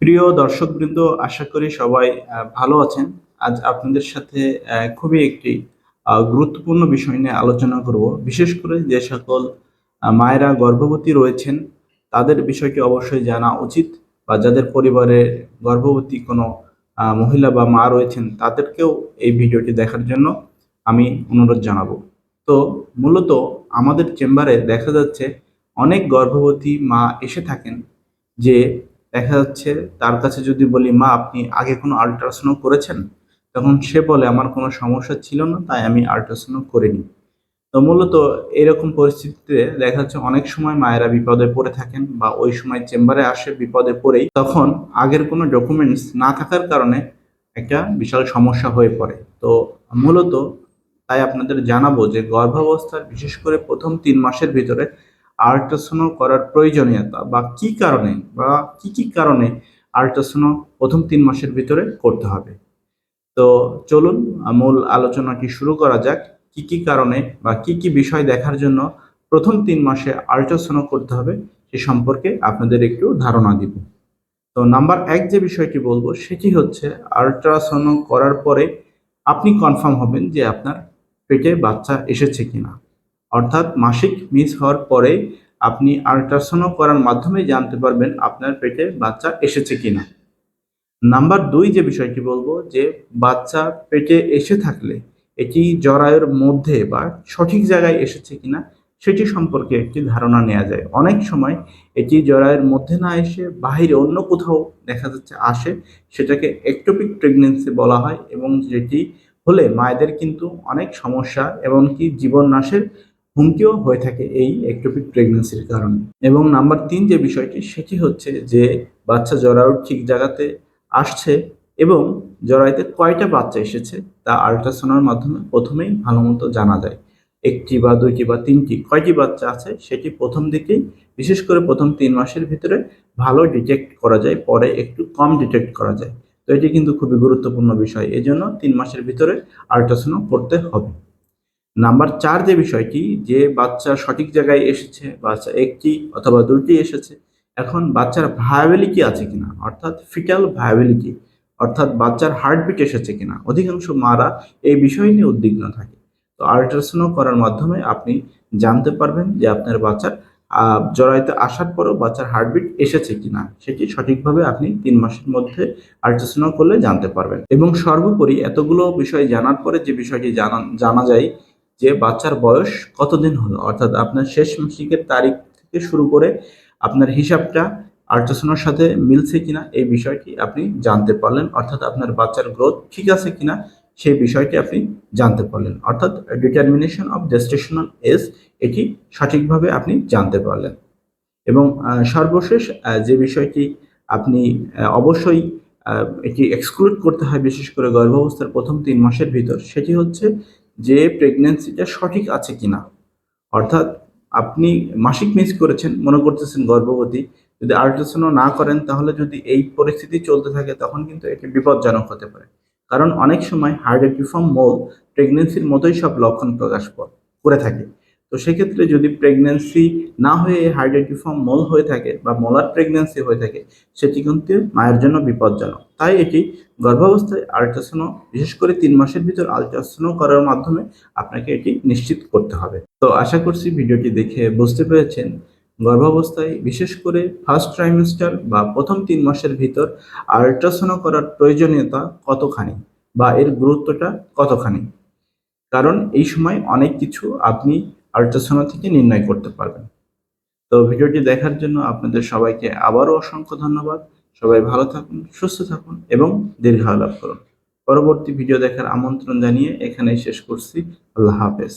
প্রিয় দর্শকবৃন্দ, আশা করি সবাই ভালো আছেন। আজ আপনাদের সাথে খুবই একটি গুরুত্বপূর্ণ বিষয় নিয়ে আলোচনা করব। বিশেষ করে যে সকল মায়েরা গর্ভবতী রয়েছেন, তাদের বিষয়টি অবশ্যই জানা উচিত বা যাদের পরিবারে গর্ভবতী কোনো মহিলা বা মা রয়েছেন, তাদেরকেও এই ভিডিওটি দেখার জন্য আমি অনুরোধ জানাব। তো, মূলত আমাদের চেম্বারে দেখা যাচ্ছে অনেক গর্ভবতী মা এসে থাকেন যে দেখা যাচ্ছে তার কাছে যদি বলি, মা, আপনি আগে কোনো আল্ট্রাসাউন্ড করেছেন? তখন সে বলে, আমার কোনো সমস্যা ছিল না, তাই আমি আল্ট্রাসাউন্ড করিনি। তো মূলত এরকম পরিস্থিতিতে দেখা যাচ্ছে অনেক সময় মায়েরা বিপদে পড়ে থাকেন বা ওই সময় চেম্বারে আসে বিপদে পড়েই তখন আগের কোনো ডকুমেন্টস না থাকার কারণে একটা বিশাল সমস্যা হয়ে পড়ে। তো মূলত তাই আপনাদের জানাব যে গর্ভাবস্থার বিশেষ করে প্রথম তিন মাসের ভিতরে আল্ট্রাসাউন্ড করার প্রয়োজনীয়তা বা কি কারণে বা কি কি কারণে আল্ট্রাসাউন্ড প্রথম তিন মাসের ভিতরে করতে হবে? তো চলুন, মূল আলোচনাটি শুরু করা যাক, কি কি কারণে বা কি কি বিষয় দেখার জন্য প্রথম তিন মাসে আল্ট্রাসাউন্ড করতে হবে সে সম্পর্কে আপনাদের একটু ধারণা দিব। তো নাম্বার এক যে বিষয়টি বলব, সেটি হচ্ছে আল্ট্রাসাউন্ড করার পরে আপনি কনফার্ম হবেন যে আপনার পেটে বাচ্চা এসেছে কিনা। অর্থাৎ মাসিক মিস হওয়ার পরে আপনি আল্ট্রাসাউন্ড করার মাধ্যমে জানতে পারবেন আপনার পেটে বাচ্চা এসেছে কিনা। নাম্বার দুই যে বিষয়টি বলব যে বাচ্চা পেটে এসে থাকলে এটি জরায়ুর মধ্যে বা সঠিক জায়গায় এসেছে কিনা সেটি সম্পর্কে একটি ধারণা নেওয়া যায়। অনেক সময় এটি জরায়ুর মধ্যে না এসে বাহিরে অন্য কোথাও দেখা যাচ্ছে, আসে, সেটাকে একটোপিক প্রেগনেন্সি বলা হয় এবং যেটি হলে মায়েদের কিন্তু অনেক সমস্যা এমনকি জীবন নাশের হুমকিও হয়ে থাকে এই একটোপিক প্রেগনেন্সির কারণে। এবং নাম্বার তিন যে বিষয়টি, সেটি হচ্ছে যে বাচ্চা জরায়ুর ঠিক জায়গাতে আসছে এবং জরায়ুতে কয়টা বাচ্চা এসেছে তা আল্ট্রাসাউন্ডের মাধ্যমে প্রথমেই ভালো মতো জানা যায়। একটি বা দুইটি বা তিনটি, কয়টি বাচ্চা আছে সেটি প্রথম দিকেই, বিশেষ করে প্রথম তিন মাসের ভিতরে ভালো ডিটেক্ট করা যায়, পরে একটু কম ডিটেক্ট করা যায়। তো এটি কিন্তু খুবই গুরুত্বপূর্ণ বিষয়। এই জন্য তিন মাসের ভিতরে আল্ট্রাসাউন্ড করতে হবে। নাম্বার চার যে বিষয়টি, যে বাচ্চা সঠিক জায়গায় এসেছে, বাচ্চা একটি অথবা দুটি এসেছে, এখন বাচ্চার ভায়াবিলিটি আছে কিনা? অর্থাৎ ফিটাল ভায়াবিলিটি অর্থাৎ বাচ্চার হার্টবিট এসেছে কিনা? অধিকাংশ মারা এই বিষয় নিয়ে উদ্বিগ্ন থাকে। তো আল্ট্রাসাউন্ড করার মাধ্যমে আপনি জানতে পারবেন যে আপনার বাচ্চার জরায়ুতে আসার পরও বাচ্চার হার্টবিট এসেছে কিনা, সেটি সঠিকভাবে আপনি তিন মাসের মধ্যে আল্ট্রাসাউন্ড করলে জানতে পারবেন। এবং সর্বোপরি এতগুলো বিষয় জানার পরে যে বিষয়টি জানা জানা যায় যে বাচ্চার বয়স কতদিন হলো? অর্থাৎ আপনার শেষ মাসিকের তারিখ থেকে শুরু করে আপনার হিসাবটা আল্ট্রাসাউন্ডের সাথে মিলছে কিনা এই বিষয়টি আপনি জানতে পারলেন। অর্থাৎ আপনার বাচ্চার গ্রোথ ঠিক আছে কিনা সেই বিষয়টি আপনি জানতে পারলেন। অর্থাৎ ডিটারমিনেশন অফ জেস্টেশনাল এজ এটি সঠিকভাবে আপনি জানতে পারলেন। এবং সর্বশেষ যে বিষয়টি আপনি অবশ্যই এটি এক্সক্লুড করতে হয় বিশেষ করে গর্ভাবস্থার প্রথম তিন মাসের ভিতর, সেটি হচ্ছে যে প্রেগনেন্সিটা সঠিক আছে কি না অর্থাৎ আপনি মাসিক মিস করেছেন, মনে করতেছেন গর্ভবতী, যদি আল্ট্রাসাউন্ড না করেন, তাহলে যদি এই পরিস্থিতি চলতে থাকে, তখন কিন্তু এটি বিপজ্জনক হতে পারে। কারণ অনেক সময় হার্ডেটিফর্ম মোল প্রেগনেন্সির মতোই সব লক্ষণ প্রকাশ করে থাকে। তো সেক্ষেত্রে যদি প্রেগনেন্সি না হয়ে হার্ডেটিফর্ম মল হয়ে থাকে বা মলার প্রেগনেন্সি হয়ে থাকে, সেটি কিন্তু মায়ের জন্য বিপজ্জনক। তাই এটি গর্ভাবস্থায় আল্ট্রাসাউন্ড বিশেষ করে তিন মাসের ভিতর আল্ট্রাসাউন্ড করার মাধ্যমে আপনাকে এটি নিশ্চিত করতে হবে। তো আশা করছি ভিডিওটি দেখে বুঝতে পেরেছেন। গর্ভাবস্থায় বিশেষ করে ফার্স্ট ট্রাইমেস্টার বা প্রথম তিন মাসের ভিতর আল্ট্রাসাউন্ড করার প্রয়োজনীয়তা কতখানি বা এর গুরুত্বটা কতখানি? কারণ এই সময় অনেক কিছু আপনি আল্ট্রাসাউন্ড থেকে নির্ণয় করতে পারবেন। তো ভিডিওটি দেখার জন্য আপনাদের সবাইকে আবারও অসংখ্য ধন্যবাদ। সবাই ভালো থাকুন, সুস্থ থাকুন এবং দীর্ঘায়ু লাভ করুন। পরবর্তী ভিডিও দেখার আমন্ত্রণ জানিয়ে এখানেই শেষ করছি। আল্লাহ হাফেজ।